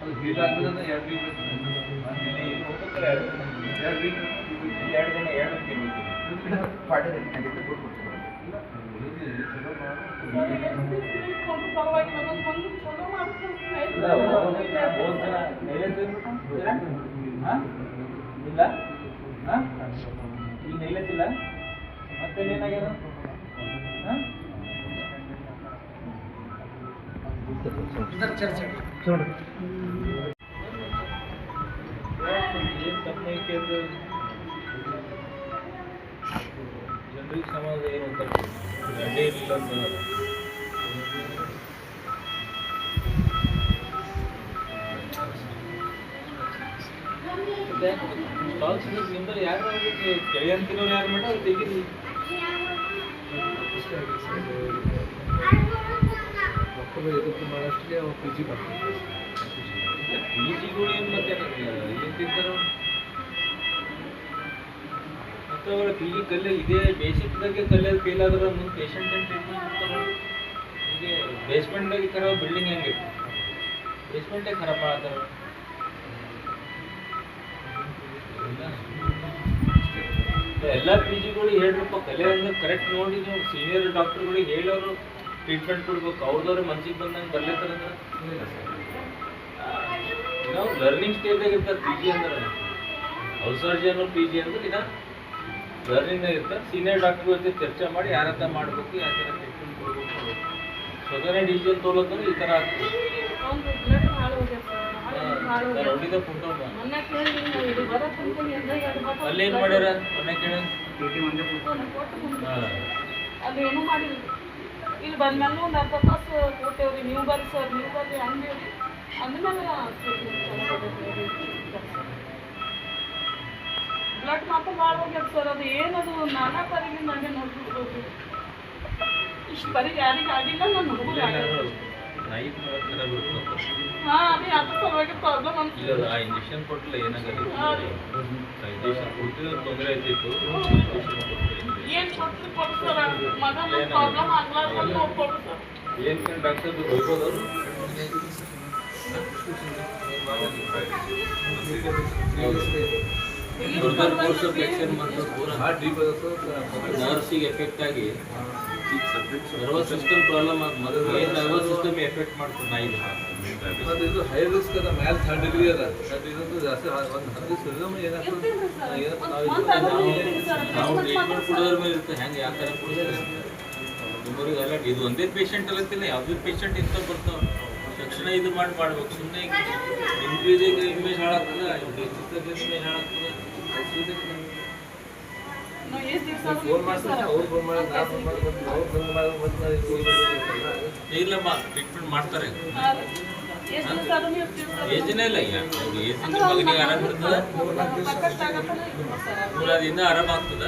ಅದು ಹೀಟ್ ಆಗ್ತದೆ ಎರಡು ವೀಕ್ ಹೋಗ್ಬೇಕಾದ್ರೆ ಎರಡು ಎರಡು ವೀಕ್ ಎರಡು ದಿನ ಎರಡು ದಿನ ಇಲ್ಲ? ಈಗ ನೈವೇದ್ಯ ಮತ್ತೆ ಏನಾಗ್ಯದ? ಹಾ? ಏನ್ ತಪ್ಪೈತೆ ಅದು? ಜನರಿಗೆ ಸಮಾಜ ಏನು ಅಂತಾರೆ ಗಂಡೇ ಇರಲಿಲ್ಲ ಅಂತ ಸ್ಟಾಲ್ಸ್ ನಿಮ್ಮಲ್ಲಿ ಯಾರು ಕೆಳಗೆ ಅಂತಿರೋರು ಯಾರು ಮೇಡಮ್ ಅದು ತೆಗೀರಿ ಮಕ್ಕಳು ಇದಕ್ಕೆ ಮಾಡಷ್ಟೇ ಅವ್ರು ಪಿ ಜಿ ಬರ್ತಾರೆ ಪಿ ಜಿಗಳು ಏನು ಮತ್ತೆ ಏನು ತಿಂತಾರೋ ಮತ್ತೆ ಅವರ ಪಿ ಜಿ ಕಲ್ಲೆ ಇದೇ. ಬೇಸಿಕ್ದಾಗೆ ಕಲ್ಲಲ್ಲಿ ಫೇಲ್ ಆದ್ರೆ ಮುಂದೆ ಪೇಷಂಟ್ ಏನು ಟ್ರೀಟ್ಮೆಂಟ್ ಮಾಡ್ತಾರೆ? ಹೀಗೆ ಬೇಸ್ಮೆಂಟ್ದಾಗೆ ಖರಾಬ್ ಬಿಲ್ಡಿಂಗ್ ಹೆಂಗೆ? ಬೇಸ್ಮೆಂಟೇ ಖರಾಬ್ ಮಾಡ್ತಾರೆ ಎಲ್ಲ ಪಿ ಜಿಗಳು ಹೇಳ್ರಪ್ಪ ಕಲೆ ಕರೆಕ್ಟ್ ನೋಡಿ, ನೀವು ಸೀನಿಯರ್ ಡಾಕ್ಟರ್ಗಳಿಗೆ ಹೇಳೋರು ಟ್ರೀಟ್ಮೆಂಟ್ ಕೊಡ್ಬೇಕು. ಅವ್ರದವ್ರೆ ಮನ್ಸಿಗೆ ಬಂದಂಗೆ ಬರ್ಲಿತ್ತಾರಂದ್ರೆ ನಾವು ಲರ್ನಿಂಗ್ ಸ್ಟೇಜ್ದಾಗ ಇರ್ತಾರೆ ಪಿ ಜಿ ಅಂದ್ರೆ. ಹೌಸ್ ಸರ್ಜನ್ ಪಿ ಜಿ ಅಂದ್ರೆ ಇನ್ನ ಲರ್ನಿಂಗ್ನಾಗ ಇರ್ತಾರೆ. ಸೀನಿಯರ್ ಡಾಕ್ಟರ್ ಜೊತೆ ಚರ್ಚೆ ಮಾಡಿ ಯಾರ ಹತ್ರ ಮಾಡಬೇಕು ಯಾವ ಥರ ಟ್ರೀಟ್ಮೆಂಟ್ ಕೊಡ್ಬೇಕು ಸ್ವತಃನೇ ಡಿಸಿಷನ್ ತೋಲೋದ್ರೆ ಈ ಥರ ಆಗ್ತದೆ. ಅಲ್ಲಿ ಏನ್ ನೋಡಿದ ಫೋಟೋ. ಅಲ್ಲೇನು ಮಾಡ್ಯಾರ ಮೊನ್ನೆ ಕೇಳ. ಹಾಂ. ಅಲ್ಲಿ ಏನೂ ಮಾಡಿಲ್ಲ. ಇಲ್ಲಿ ಬಂದ್ಮೇಲೆ ಒಂದು ಅರ್ಧ ತಾಸು ಕೊಟ್ಟೇವ್ರಿ ನೀವು ಬರ್ರಿ ಸರ್, ನೀವು ಬರ್ರಿ ಅಂದೇವ್ರಿ ಅಂದ್ಮೇಲೆ ಬ್ಲಡ್ ಮಾತ್ರ ಭಾಳ ಹೋಗ್ಯದ ಸರ್, ಅದು ಏನದು ನಾನಾ ಪರಿಗೆ ನನಗೆ ನೋಡ್ಬಿಡ್ಬೋದು. ಇಷ್ಟು ಪರಿಗೆ ಯಾರಿಗೆ ಆಗಿಲ್ಲ ನನ್ನ ಹುಡುಗರು ಇಲ್ಲ ಆ ಇಂಜೆಕ್ಷನ್ ಕೊಟ್ಟಿಲ್ಲ ಏನಾಗಲ್ಲ. ಇಂಜೆಕ್ಷನ್ ಕೊಟ್ಟಿರೋ ತೊಂದರೆ ಆಯ್ತಿತ್ತು. ಇಂಜೆಕ್ಷನ್ ಕೊಟ್ಟಿಲ್ಲ ಏನ್ ಡಾಕ್ಟರ್ ಹೋಗ್ಬೋದು? ಫರ್ದರ್ ಕೋರ್ಸ್ ಆಫ್ ಮತ್ತು ಪೂರ ಡೀಪ್ ನರ್ಸಿಗೆ ಎಫೆಕ್ಟ್ ಆಗಿ ನರ್ವಸ್ ಸಿಸ್ಟಮ್ ಪ್ರಾಬ್ಲಮ್ ಮೊದಲು ಏನು ನರ್ವಸ್ ಸಿಸ್ಟಮ್ ಎಫೆಕ್ಟ್ ಮಾಡ್ಕೊಂಡು ಇದು ಮತ್ತು ಇದು ಹೈ ರಿಸ್ಕ್ ಅದ ಮ್ಯಾಲೆ ಥರ್ಡ್ ಡಿಗ್ರಿ ಅದ. ಥರ್ಡ್ ಜಾಸ್ತಿ ಒಂದು ಹತ್ತು ಏನಾಗ್ತದೆ ಏನಪ್ಪ ನಾವು ಟ್ರೀಟ್ಮೆಂಟ್ ಕೊಡೋದ್ರ ಮೇಲೆ ಇರುತ್ತೆ. ಹೆಂಗೆ ಯಾವ ಥರ ನಿಮ್ಮವ್ರಿಗೆ ಅಲ್ಲ ಇದು ಒಂದೇ ಪೇಷಂಟ್ ಅಲ್ಲತ್ತಿಲ್ಲ ಯಾವುದೇ ಪೇಷಂಟ್ ಇಂಥ ಬರ್ತಾವೆ ತಕ್ಷಣ ಇದು ಮಾಡಿ ಮಾಡ್ಬೇಕು. ಸುಮ್ಮನೆ ಇನ್ಕ್ರೀಸ್ ಇಮೇಜ್ ಹಾಳಾಗ್ತದೆ. ಇಮೇಜ್ ಹಾಳಾಗ್ತದೆ. ಇಲ್ಲಮ್ಮ ಟ್ರೀಟ್ಮೆಂಟ್ ಮಾಡ್ತಾರೆ. ಏಜನೇ ಇಲ್ಲ ಈಗ. ನೀವು ಆರಾಮ ಇರ್ತದ. ಆರಾಮ ಆಗ್ತದ.